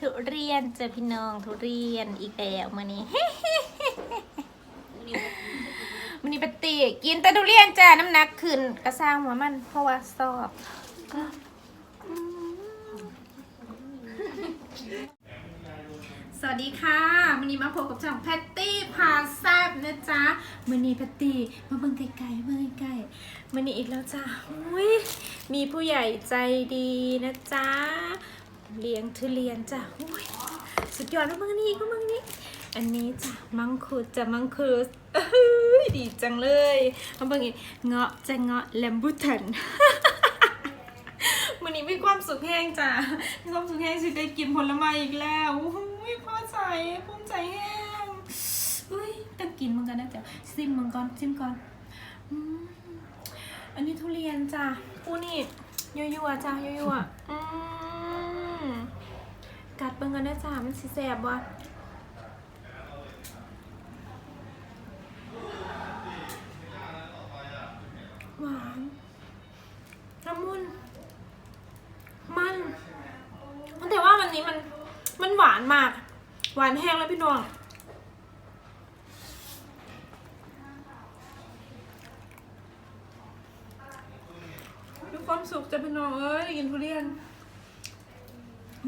ทุเรียนเจอพี่น้องทุเรียนอีกแล้วมื้อนี้มื้อนี้ปฏิกินแต่ทุเรียนจ้าน้ำหนักขึ้นกระซ้างหัวมัน เพราะว่าสอบสวัสดีค่ะมื้อนี้มาพบกับช่องแพตตี้พาแซบนะจ๊ะมื้อนี้แพตตี้มาเบิ่งไกลๆเบิ่งไกลมื้อนี้อีกแล้วจ้าอุ้ยมีผู้ใหญ่ใจดีนะจ๊ะ เลี้ยงทุเรียนจ้ะอุ้ยสุดยอดแล้วมึงนี่ก็มึงนี่อันนี้จ้ะมังคุดจะมังคุดเอ้ยดีจังเลยมาเบิ่งอีกเงาะจะเงาะแลมบูตันวันนี้มีความสุขแห้งจ้ะมีความสุขแห้งสิได้กินผลไม้อีกแล้วอุ้ยพอใจภูมิใจแห้งอุ้ยต้องกินมันกันนะเดี๋ยวซิมมันก่อนซิมก่อนอันนี้ทุเรียนจ้ะปูนี่ยั่วๆจ้ะยั่วๆอืม กัดเบิ่งกันนะจ้ะมันสิแสบบ่หวานละมุนมันแต่ว่าวันนี้มันมันหวานมาก หวานแห้งแล้วพี่น้องมีความสุขจะพี่น้องเอ้ยกินทุเรียน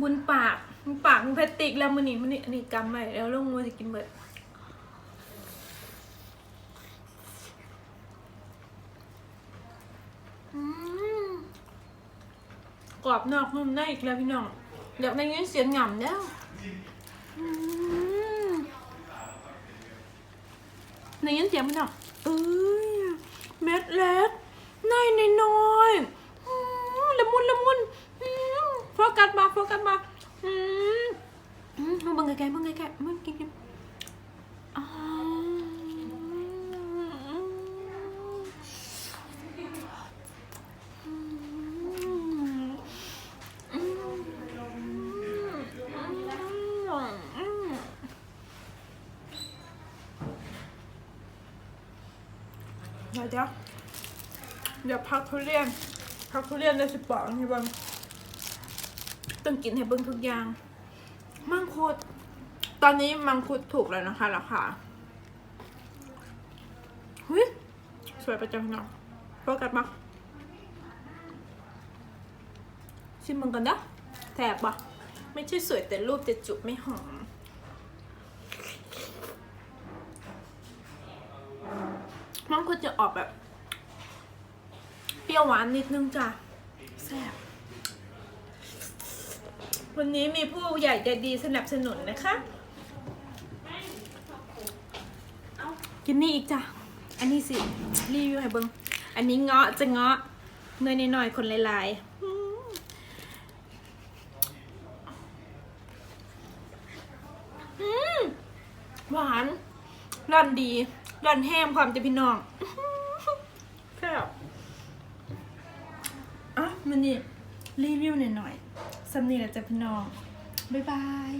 บุญปากบุญปากมันเพชรติกแล้วมันนี่มันนี่อันนี้กำใหม่แล้วลงมือจะกินเบิดอืมกรอบนอกนุ่มในอีกแล้วพี่น้องอยากได้ยินเสียงหย่ำแล้วอืมได้ยินเสียงพี่น้องเอ้ยเม็ดเล็กในในน้อยๆอืมละมุนละมุนอืมโฟกัสมาโฟกัสมาอืมอืมมาเบังไกลๆเบังไกลๆมันกินกินอ่า เดี๋ยวเดี๋ยวพักทุเรียนพักทุเรียนได้สิบปองให้เบังต้องกินให้เบิ้งทุกอย่าง มังคุด ตอนนี้มังคุดถูกแล้วนะคะราคาหุยสวยประจังเนาะโฟกัสมาชิมมันกันนะแสบปะไม่ใช่สวยแต่รูปแต่จุไม่หอม มังคุดจะออกแบบเปรี้ยวหวานนิดนึงจ้ะแซ่บวันนี้มีผู้ใหญ่ใจดีสนับสนุนนะคะ กินนี่อีกจ้ะ อันนี้สิรีวิวให้เบิงอันนี้เงาะจะเงาะเนยหน่อยๆคนหลายๆหวานร่อนดี ร่อนแห้มความจะพี่น้องแซ่บอะมันนี่รีวิวหน่อยๆสำนีแหละจ้ะพี่น้อง บ๊ายบาย